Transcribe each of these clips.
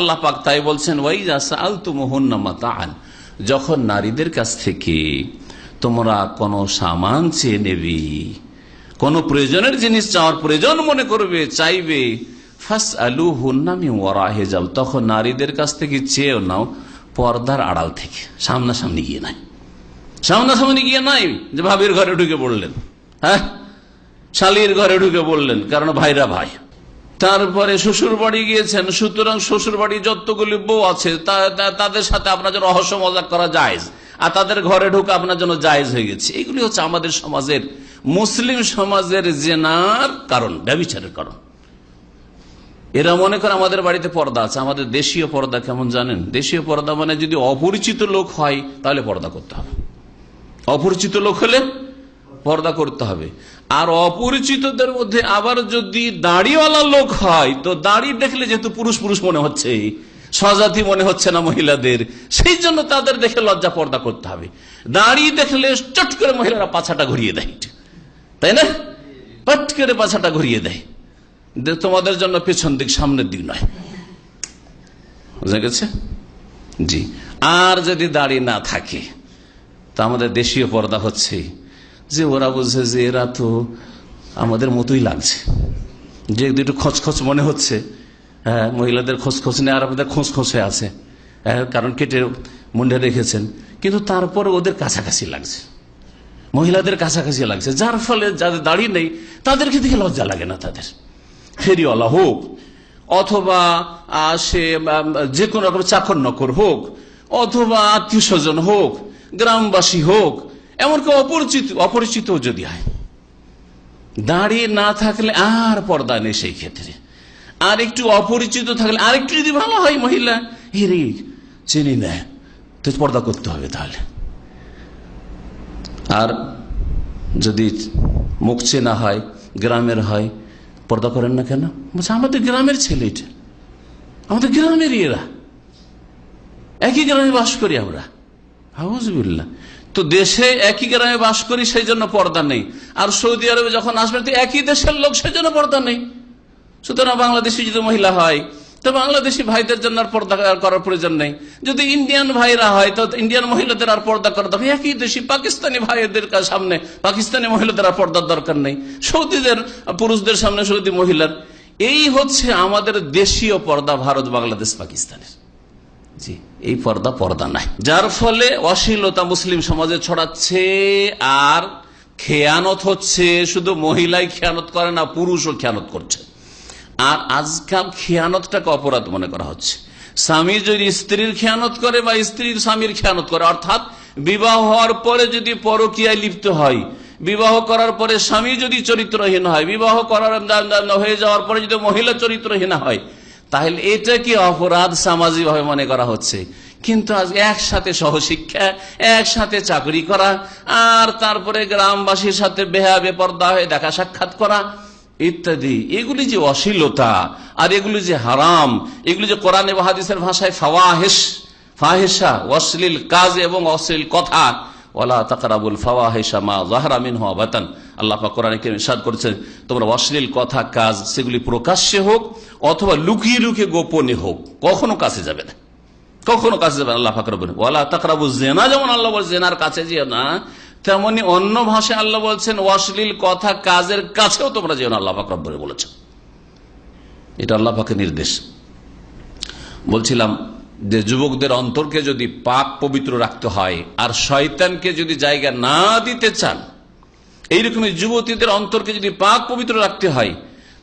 আল্লাহ পাক তাই বলছেন যখন নারীদের কাছ থেকে তোমরা কোনো সামান চেয়ে নেবে, কোন প্রয়োজনের জিনিস চাওয়ার প্রয়োজন মনে করবে, চাইবে ফাস আলু হুন্নামি ওরাহে যাব তখন নারীদের কাছ থেকে চেয়েও নাও, পর্দার আড়াল থেকে, সামনাসামনি গিয়ে নাই। সামনাসামনি গিয়ে নাই যে ভাবির ঘরে ঢুকে পড়লেন হ্যাঁ? শালির ঘরে ঢুকে বললেন কারণ ভাইরা ভাই। তারপরে শ্বশুর বাড়ি গিয়েছেন, সুতরাং শ্বশুর বাড়ি যতগুলি বউ আছে তাদের সাথে আপনার জন্য রহস্য মজা করা যায় আর তাদের ঘরে ঢুকে আপনার জন্য জায়েজ হয়ে গেছে। এগুলি হচ্ছে আমাদের সমাজের, মুসলিম সমাজের জেনার কারণ, ব্যবচারের কারণ। এরা মনে করে আমাদের বাড়িতে পর্দা আছে, আমাদের দেশীয় পর্দা কেমন জানেন? দেশীয় পর্দা মানে যদি অপরিচিত লোক হয়, তাহলে পর্দা করতে হবে। অপরিচিত লোক হলে পর্দা করতে হবে। আর অপরিচিতদের মধ্যে আবার যদি দাড়িওয়ালা লোক হয়, তো দাড়ি দেখলে যেহেতু পুরুষ পুরুষ মনে হচ্ছে, স্বজাতি মনে হচ্ছে না মহিলাদের, সেই জন্য তাদের দেখে লজ্জা পর্দা করতে হবে। দাড়ি দেখলে চট করে মহিলারা পাছাটা ঘুরিয়ে দেয়। তাই না? পট করে পাছাটা ঘুরিয়ে দেয়। তোমাদের জন্য পেছন দিক সামনের দিক নয়। বুঝা গেছে? জি। আর যদি দাড়ি না থাকে, তা আমাদের দেশীয় পর্দা হচ্ছে যে ওরা বলছে যে এরা তো আমাদের মতোই লাগছে। যে দুটো খচখচ মনে হচ্ছে হ্যাঁ মহিলাদের খোঁজখোঁজ নেই, আর আমাদের খোঁজ খোঁজে আছে হ্যাঁ কারণ কেটে মুন্ডে রেখেছেন। কিন্তু তারপর ওদের কাছাকাছি লাগছে। মহিলাদের কাছাকাছি লাগছে। যার ফলে যাদের দাঁড়িয়ে নেই, তাদেরকে দেখে লজ্জা লাগে না তাদের। ফেরিওয়ালা হোক, অথবা সে যে কোনো রকম চাকর নকর হোক, অথবা আত্মীয় স্বজন হোক, গ্রামবাসী হোক এমনকি অপরিচিত অপরিচিত যদি হয়। দাঁড়িয়ে না থাকলে আর পর্দা নেই সেই ক্ষেত্রে। আর একটু অপরিচিত থাকলে আর একটু যদি ভালো হয় মহিলা হিরে চিনি না তো পর্দা করতে হবে তাহলে। আর যদি মুখ চেনা হয়, গ্রামের হয়, পর্দা করেন না কেন? বলছে, আমাদের গ্রামের ছেলে এটা। আমাদের গ্রামের এরা। একই গ্রামে বাস করি আমরা। হাউজবিল্লা তো দেশে একই গ্রামে বাস করি, সেই জন্য পর্দা নেই। আর সৌদি আরবে যখন আসবেন, তো একই দেশের লোক, সেই জন্য পর্দা নেই। সুতরাং বাংলাদেশি যদি মহিলা হয়, তো বাংলাদেশি ভাইদের জন্য আর পর্দা করার প্রয়োজন নেই। যদি ইন্ডিয়ান ভাইরা হয়, তো ইন্ডিয়ান মহিলাদের আর পর্দা করার দরকার একই দেশি পাকিস্তানি ভাইদের সামনে, পাকিস্তানি মহিলাদের আর পর্দার দরকার নেই। সৌদিদের, পুরুষদের সামনে সৌদি মহিলার। এই হচ্ছে আমাদের দেশীয় পর্দা, ভারত, বাংলাদেশ, পাকিস্তানের। এই পর্দা পর্দা নাই। যার ফলে অশ্লীলতা মুসলিম সমাজে ছড়াচ্ছে আর খেয়ানত হচ্ছে, শুধু মহিলাই খেয়ানত করে না, পুরুষও খেয়ানত করছে। আর আজকাল খেয়ানতটাকে অপরাধ মনে করা হচ্ছে। স্বামী যদি স্ত্রীর খেয়ানত করে বা স্ত্রীর স্বামীর খেয়ানত করে, অর্থাৎ বিবাহ হওয়ার পরে যদি পরকিয়ায় লিপ্ত হয়, বিবাহ করার পরে স্বামী যদি চরিত্রহীন হয়, বিবাহ করার হয়ে যাওয়ার পরে যদি মহিলা চরিত্রহীন হয় তাহলে এটা কি অপরাধ সামাজিক ভাবে মনে করা হচ্ছে? কিন্তু আজ একসাথে সহশিক্ষা, একসাথে চাকরি করা, আর তারপরে গ্রামবাসীর সাথে বেহা বেপর্দা হয়ে দেখা সাক্ষাৎ করা, ইত্যাদি। এগুলি যে অশ্লীলতা, আর এগুলি যে হারাম, এগুলি যে কোরআন হাদিসের ভাষায় ফাওয়াহেস ফাহেসা অশ্লীল কাজ এবং অশ্লীল কথা ওলা তাকারাবুল ফাওয়াহেসা মা জাহরামিন হওয়া বাতান আল্লাহ কোরআন সাদ করেছেন, তোমরা অশ্লীল কথা, কাজ, সেগুলি প্রকাশ্যে হোক অথবা লুকিয়ে লুকিয়ে গোপনে হোক, কখনো কাছে যাবে না। কখনো কাছে যাবে আল্লাহ ফাকর ওলা তাকরাবু জেনা যেমন আল্লাহ বল জেনার কাছে যেও না, তেমনি অন্য ভাষায় আল্লাহ বলছেন, অশ্লীল কথা, কাজের কাছেও তোমরা যেও না, আল্লাহ ফাকর বলেছ এটা আল্লাহ পাকের নির্দেশ। বলছিলাম, যে যুবকদের অন্তরকে যদি পাক পবিত্র রাখতে হয়, আর শয়তানকে যদি জায়গা না দিতে চান এইরকমই যুবতীদের অন্তরকে যদি পাক পবিত্র রাখতে হয়,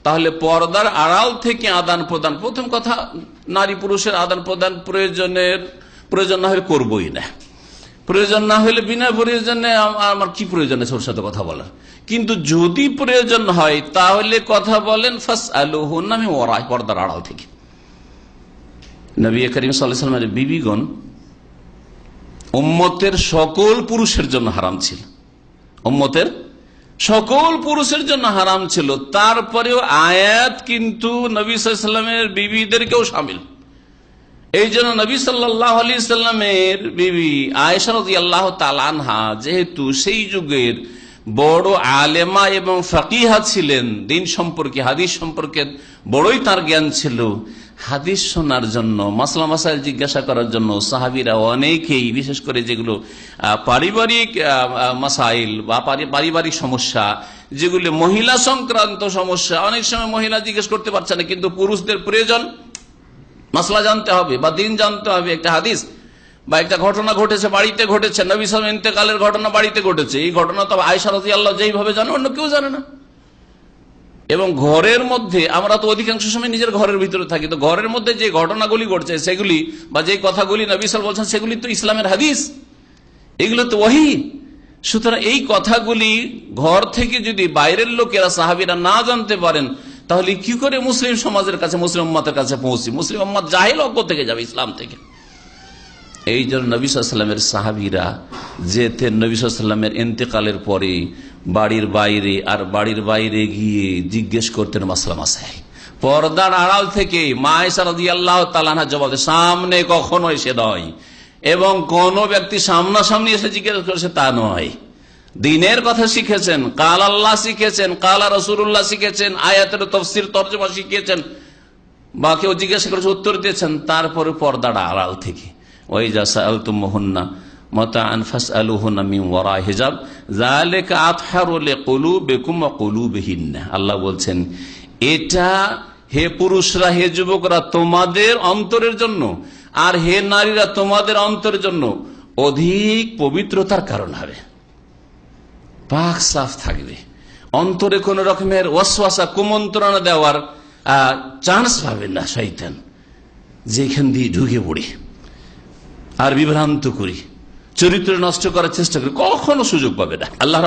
তাহলে পর্দার আড়াল থেকে আদান প্রদান, প্রথম কথা, নারী পুরুষের আদান প্রদান প্রয়োজনের, প্রয়োজন না হলে করবই না। প্রয়োজন না হলে বিনা প্রয়োজনে আমার কি প্রয়োজন আছে ওর সাথে কথা বলার? কিন্তু যদি প্রয়োজন হয়, তাহলে কথা বলেন ফার্স্ট আলু নামে ওরাই পর্দার আড়াল থেকে। নবী করিম সাল্লামের বিবিগণ উম্মতের সকল পুরুষের জন্য হারাম ছিল। উম্মতের সকল পুরুষের জন্য হারাম ছিল। তারপরেও আয়াত কিন্তু নবী সাল্লামের বিবিদেরকেও সামিল। এই জন্য নবী সাল্লাহ আলি সাল্লামের বিবি আয়সারদি আল্লাহ তালানহা যেহেতু সেই যুগের বড় আলেমা এবং ফকিহা ছিলেন। দিন সম্পর্কে, হাদিস সম্পর্কে বড়ই তার জ্ঞান ছিল। হাদিস শোনার জন্য, মাসলা মাসাইল জিজ্ঞাসা করার জন্য সাহাবিরা অনেকেই, বিশেষ করে যেগুলো পারিবারিক মাসাইল বা পারিবারিক সমস্যা, যেগুলো মহিলা সংক্রান্ত সমস্যা, অনেক সময় মহিলা জিজ্ঞেস করতে পারছে না, কিন্তু পুরুষদের প্রয়োজন। মাসলা জানতে হবে বা দিন জানতে হবে একটা হাদিস। বা একটা ঘটনা ঘটেছে, বাড়িতে ঘটেছে, নবী ইন্তেকালের ঘটনা বাড়িতে ঘটেছে, এই ঘটনা তো আয়সা রাজি আল্লাহ যেইভাবে জানে, অন্য কেউ জানে না। এবং ঘরের মধ্যে, আমরা তো অধিকাংশ সময় নিজের ঘরের ভিতরে থাকি, তো ঘরের মধ্যে যে ঘটনাগুলি ঘটছে, সেগুলি বা যে কথাগুলি নবী সাল বলছেন, সেগুলি তো ইসলামের হাদিস। এগুলো তো ওহি। সুতরাং এই কথাগুলি ঘর থেকে যদি বাইরের লোকেরা সাহাবিরা না জানতে পারেন, তাহলে কি করে মুসলিম সমাজের কাছে, মুসলিম কাছে পৌঁছি? মুসলিম উম্মাদ জাহিল অজ্ঞ থেকে যাবে ইসলাম থেকে। এই জন্য নবী সাল্লামের সাহাবিরা যেতেন নবী সাল্লামের পরে বাড়ির বাইরে আর বাড়ির বাইরে গিয়ে জিজ্ঞেস করতেন, মাসলা পর্দার আড়াল থেকে মায়েসারদি আল্লাহ তালানা জবাব সামনে কখনো এসে নয় এবং কোন ব্যক্তি সামনাসামনি এসে জিজ্ঞেস করেছে তা নয়। দিনের কথা শিখেছেন, কাল আল্লাহ শিখেছেন, কাল রসুল্লাহ শিখেছেন, আয়াতের তফসির তর্জমা শিখিয়েছেন বা কেউ জিজ্ঞাসা করেছে, উত্তর দিয়েছেন, তারপরে পর্দাটা আড়াল থেকে। ওই মোহন্না মতা আনফাস আতহারু লিকুলুবিকুম ওয়া কুলুবিহিন্না। আল্লাহ বলছেন, এটা হে পুরুষরা, হে যুবকরা, তোমাদের অন্তরের জন্য আর হে নারীরা, তোমাদের অন্তরের জন্য অধিক পবিত্রতার কারণ হবে। পাক সাফ থাকবে। অন্তরে কোন রকমের ওয়াসওয়াসা, কুমন্ত্রণা দেওয়ার চান্স পাবে না শৈতান যেখান দিয়ে ঢুকে পড়ি। আর বিভ্রান্ত করি। চরিত্র নষ্ট করার চেষ্টা করি। কখনো সুযোগ পাবে না। আল্লাহ